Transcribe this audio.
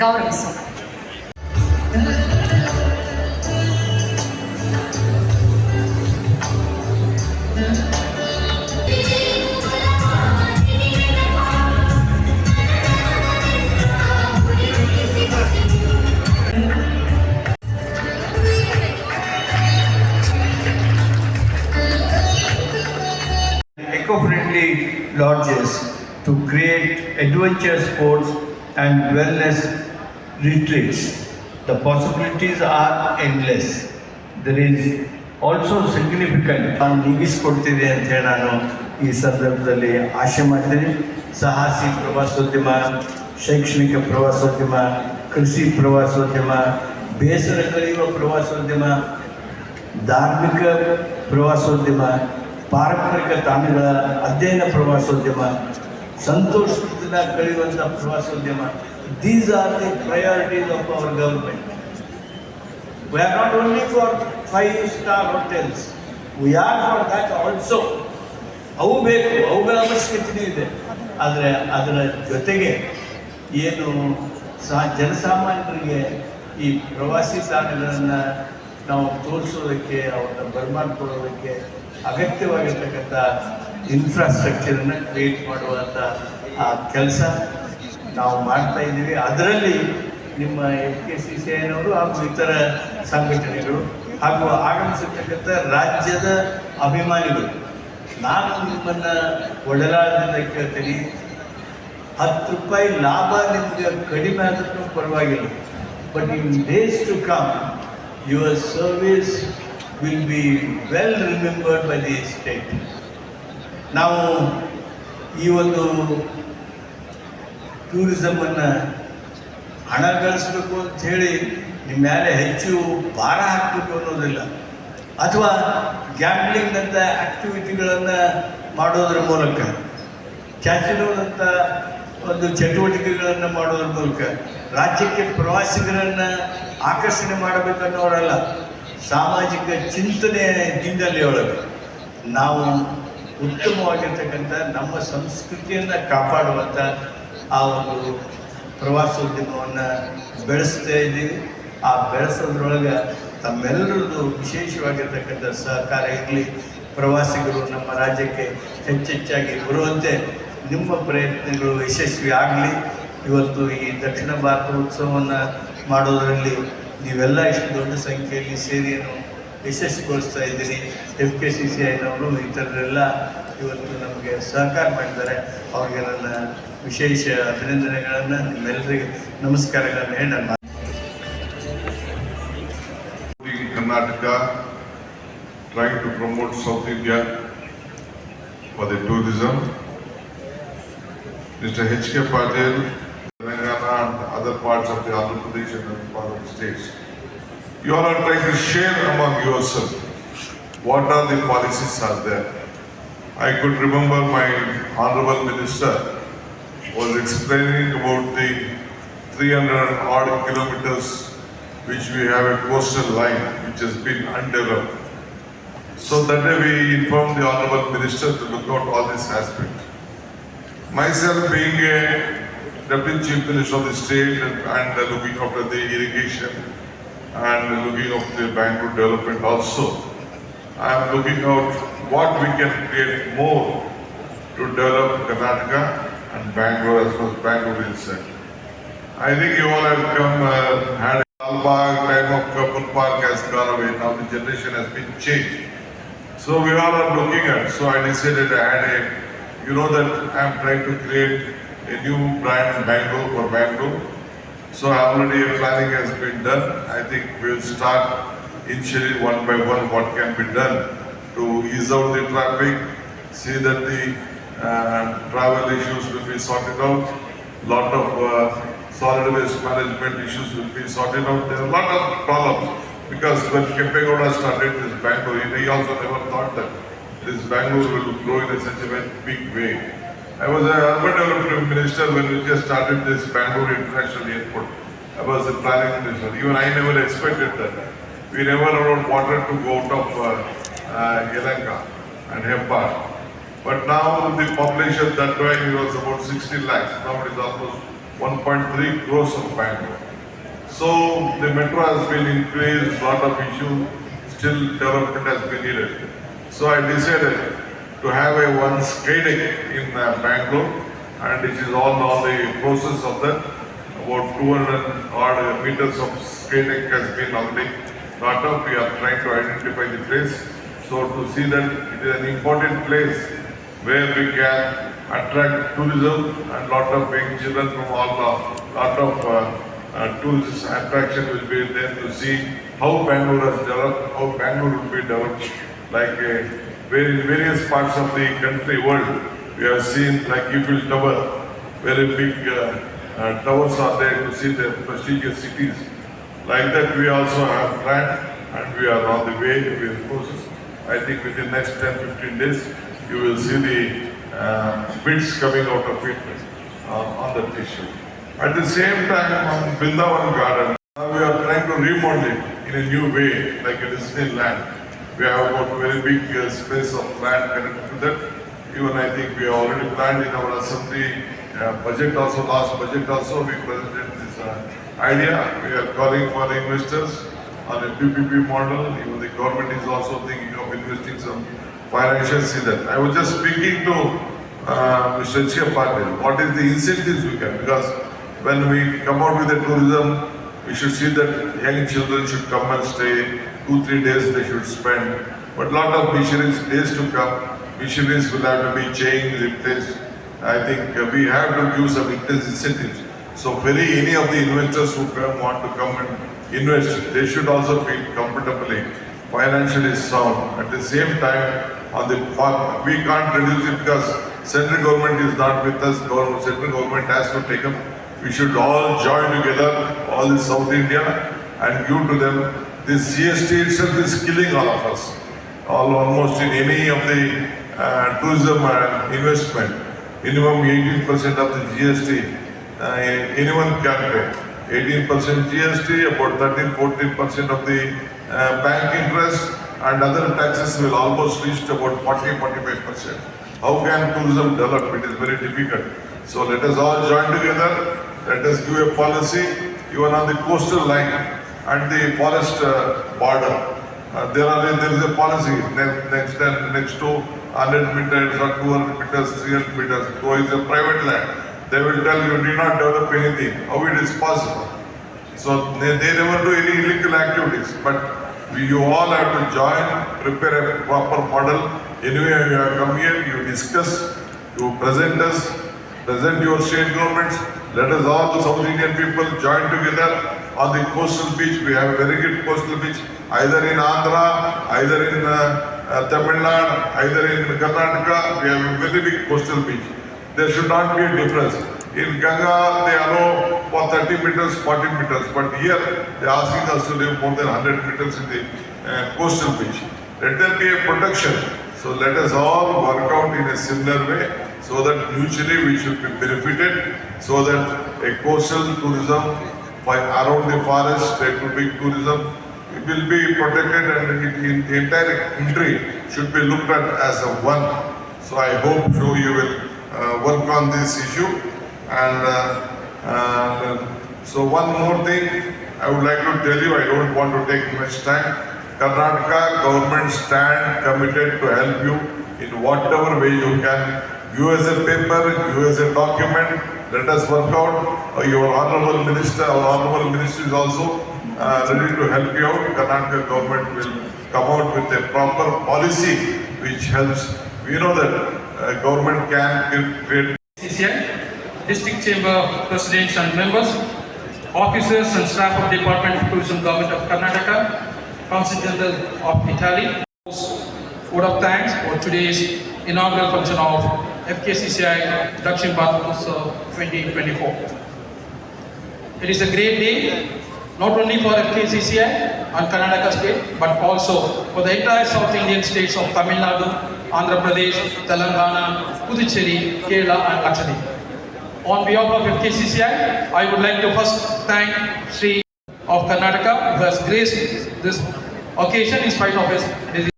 ಗೌರವಿಸೋಣ eco-friendly lodges to create adventure sports and wellness retreats. The possibilities are endless. There is also significant ನಾನು ನೀಗಿಸ್ಕೊಡ್ತೀವಿ ಅಂತ ಹೇಳಿ ನಾನು ಈ ಸಂದರ್ಭದಲ್ಲಿ ಆಶೆ ಮಾಡ್ತೀನಿ ಸಾಹಸಿ ಪ್ರವಾಸೋದ್ಯಮ, ಶೈಕ್ಷಣಿಕ ಪ್ರವಾಸೋದ್ಯಮ, ಕೃಷಿ ಪ್ರವಾಸೋದ್ಯಮ, ಬೇಸರ ಕಳೆಯುವ ಪ್ರವಾಸೋದ್ಯಮ, ಧಾರ್ಮಿಕ ಪ್ರವಾಸೋದ್ಯಮ, ಪಾರಂಪರಿಕ ತಾಣಗಳ ಅಧ್ಯಯನ ಪ್ರವಾಸೋದ್ಯಮ, ಸಂತೋಷದಿಂದ ಕಳೆಯುವಂಥ ಪ್ರವಾಸೋದ್ಯಮ These are the priorities of our government. We are not only for five-star hotels. We are for that also. ಅವು ಬೇಕು, ಅವುಗಳ ಅವಶ್ಯಕತೆ ಇದೆ ಆದರೆ ಅದರ ಜೊತೆಗೆ ಏನು ಸಹ ಜನಸಾಮಾನ್ಯರಿಗೆ ಈ ಪ್ರವಾಸಿ ತಾಣಗಳನ್ನು ನಾವು ತೋರಿಸೋದಕ್ಕೆ ಅವನ್ನ ಬರ್ಮಾಡ್ಕೊಳ್ಳೋದಕ್ಕೆ ಅಗತ್ಯವಾಗಿರ್ತಕ್ಕಂಥ ಇನ್ಫ್ರಾಸ್ಟ್ರಕ್ಚರನ್ನು ಕ್ರಿಯೇಟ್ ಮಾಡುವಂಥ ಆ ಕೆಲಸ ನಾವು ಮಾಡ್ತಾ ಇದ್ದೀವಿ. ಅದರಲ್ಲಿ ನಿಮ್ಮ ಎಫ್ ಕೆ ಸಿ ಸಿ ಐನವರು ಹಾಗೂ ಇತರ ಸಂಘಟನೆಗಳು ಹಾಗೂ ಆಗಮಿಸಿರ್ತಕ್ಕಂಥ ರಾಜ್ಯದ ಅಭಿಮಾನಿಗಳು, ನಾನು ನಿಮ್ಮನ್ನು ಅಂತ ಕೇಳ್ತೀನಿ. ಹತ್ತು ರೂಪಾಯಿ ಲಾಭ ನಿಮಗೆ ಕಡಿಮೆ ಆದ್ರೂ ಪರವಾಗಿಲ್ಲ. But in days to come your service will be well remembered by the state ನಾವು ಈ ಒಂದು ಟೂರಿಸಮನ್ನು ಹಣ ಗಳಿಸ್ಬೇಕು ಹೇಳಿ ನಿಮ್ಮ ಮೇಲೆ ಹೆಚ್ಚು ಭಾರ ಹಾಕಬೇಕು ಅನ್ನೋದಿಲ್ಲ. ಅಥವಾ ಗ್ಯಾಂಬ್ಲಿಂಗ್ನಂಥ ಅಂತ ಆಕ್ಟಿವಿಟಿಗಳನ್ನು ಮಾಡೋದ್ರ ಮೂಲಕ ಕ್ಯಾಸಿನೋದಂಥ ಒಂದು ಚಟುವಟಿಕೆಗಳನ್ನು ಮಾಡೋದ್ರ ಮೂಲಕ, ರಾಜ್ಯಕ್ಕೆ ಪ್ರವಾಸಿಗರನ್ನು ಆಕರ್ಷಣೆ ಮಾಡಬೇಕನ್ನೋರಲ್ಲ, ಸಾಮಾಜಿಕ ಚಿಂತನೆ ಹಿನ್ನೆಲೆ ಒಳಗೆ. ನಾವು ಉತ್ತಮವಾಗಿರ್ತಕ್ಕಂಥ ನಮ್ಮ ಸಂಸ್ಕೃತಿಯನ್ನು ಕಾಪಾಡುವಂಥ ಆ ಒಂದು ಪ್ರವಾಸೋದ್ಯಮವನ್ನು ಬೆಳೆಸ್ತಾ ಇದ್ದೀವಿ. ಆ ಬೆಳೆಸೋದ್ರೊಳಗೆ ತಮ್ಮೆಲ್ಲರದ್ದು ವಿಶೇಷವಾಗಿರ್ತಕ್ಕಂಥ ಸಹಕಾರ ಇರಲಿ. ಪ್ರವಾಸಿಗರು ನಮ್ಮ ರಾಜ್ಯಕ್ಕೆ ಹೆಚ್ಚೆಚ್ಚಾಗಿ ಬರುವಂತೆ ನಿಮ್ಮ ಪ್ರಯತ್ನಗಳು ಯಶಸ್ವಿ ಆಗಲಿ. ಇವತ್ತು ಈ ದಕ್ಷಿಣ ಭಾರತ ಉತ್ಸವವನ್ನು ಮಾಡೋದರಲ್ಲಿ ನೀವೆಲ್ಲ ಇಷ್ಟು ದೊಡ್ಡ ಸಂಖ್ಯೆಯಲ್ಲಿ ಸೇರಿಯನ್ನು ಯಶಸ್ವಿಗೊಳಿಸ್ತಾ ಇದ್ದೀರಿ. ಎಫ್ ಕೆ ಸಿ ಸಿ ಐನವರು ಇತರರೆಲ್ಲ ಇವತ್ತು ನಮಗೆ ಸಹಕಾರ ಮಾಡಿದ್ದಾರೆ. ಅವರಿಗೆ ನನ್ನ ವಿಶೇಷ ಅಭಿನಂದನೆಗಳನ್ನು ನಿಮ್ಮೆಲ್ಲರಿಗೆ ನಮಸ್ಕಾರಗಳನ್ನು ಹೇಳಿ ನನ್ನ in Karnataka, trying to promote South India for the tourism. Mr. H.K. Patel, Telangana and other parts of the Andhra Pradesh and other part of the states. You all are trying to share among yourself what are the policies are there. I could remember my honorable minister was explaining about the 300 odd kilometers which we have a coastal line which has been undeveloped. So that day we informed the honorable minister to look out all these aspects. Myself being a deputy chief minister of the state and, and looking after the irrigation and looking after the Bangalore development also, I am looking out what we can create more to develop Karnataka and Bangalore as far as Bangalore is concerned. I think you all have come, uh, had a Albag time of Kapil Park has gone away, now the generation has been changed. So we all are looking at, so I decided I had a, you know that I am trying to create a new brand Bangalore for Bangalore. So already a planning has been done. I think we'll start initially one by one what can be done to ease out the traffic, see that the uh, travel issues will be sorted out. Lot of uh, solid waste management issues will be sorted out. There are a lot of problems because when Kempegowda started this Bangalore, he also never thought that this Bangalore will grow in a such a big way. I was a urban development minister when we just started this Bangalore International Airport. I was the planning minister. Even I never expected that. We never allowed water to go out of uh, uh, Yelanka and Hempar. But now the population that time was about 60 lakhs. Now it is almost 1.3 crores of Bangalore. So the metro has been increased, lot of issues, still development has been needed. So I decided to have a one skating in uh, Bangalore and it is all now the process of that. About 200 odd meters of skating has been already got up. We are trying to identify the place. So to see that it is an important place where we can attract tourism and lot of young children from all, uh, lot of uh, uh, tourist attraction will be there to see how Bangalore has developed, how Bangalore will be developed. Like uh, in various parts of the country, world, we have seen like Eiffel Tower, very big uh, uh, towers are there to see the prestigious cities. Like that, we also have planned and we are on the way with the process. I think within next 10, 15 days, you will see the uh, bids coming out of it uh, on the tissue. At the same time, on Bindavan Garden, now we are trying to remodel it in a new way, like a Disneyland. We have got very big uh, space of land connected to that. Even I think we already planned in our assembly uh, budget also, last budget also, we presented this uh, idea. We are calling for investors on a PPP model. Even the government is also thinking of investing some financial in that. I was just speaking to uh, Mr. Chia Patil, what is the incentives we can, because when we come out with the tourism, we should see that young children should come and stay, two, three days they should spend. But lot of missionaries, days to come, missionaries will have to be changed, replaced. I think we have to give some intense incentives. So very, any of the investors who come, want to come and invest, they should also feel comfortably, financially sound. At the same time, on the we can't reduce it because central government is not with us, central government has to take up. We should all join together, all in South India, and give to them. This GST itself is killing all of us. All almost in any of the uh, tourism and investment, minimum 18% of the GST, uh, anyone can pay. 18% GST, about 13, 14% of the uh, bank interest, and other taxes will almost reach about 40, 45%. How can tourism develop? It is very difficult. So let us all join together, let us give a policy, even on the coastal line and the forest uh, border. Uh, there are, there is a policy, next, next, and next to 100 meters or 200 meters, 300 meters, so it's a private land. They will tell you, do not develop anything, how it is possible? So they, they never do any illegal activities, but you all have to join, prepare a proper model. Anyway, you have come here, you discuss, you present us, present your state governments. Let us all the South Indian people join together on the coastal beach. We have a very good coastal beach, either in Andhra, either in uh, uh, Tamil Nadu, either in Karnataka. We have a very big coastal beach. There should not be a difference. In Ganga, they allow for 30 meters, 40 meters, but here they are asking us to live more than 100 meters in the uh, coastal beach. Let there be a protection. So let us all work out in a similar way so that mutually we should be benefited, so that a coastal tourism by around the forest, be tourism, will be protected and it, in, the entire country should be looked at as a one. So I hope so you will uh, work on this issue and uh, uh, so one more thing I would like to tell you, I don't want to take much time. Karnataka government stand committed to help you in whatever way you can. You as a paper, you as a document, let us work out. Uh, Your honorable minister, our honorable minister is also uh, ready to help you out. Karnataka government will come out with a proper policy which helps. We know that uh, government can create District Chamber Presidents and members, officers and staff of Department of Tourism Government of Karnataka, Consul General of Italy. Vote of thanks for today's inaugural function of FKCCI Dakshin Bharat Utsav 2024. It is a great day, not only for FKCCI and Karnataka state, but also for the entire South Indian states of Tamil Nadu, Andhra Pradesh, Telangana, Puducherry, Kerala and Lakshadweep. On behalf of FKCCI, I would like to first thank Sri of Karnataka who has graced this occasion in spite of his.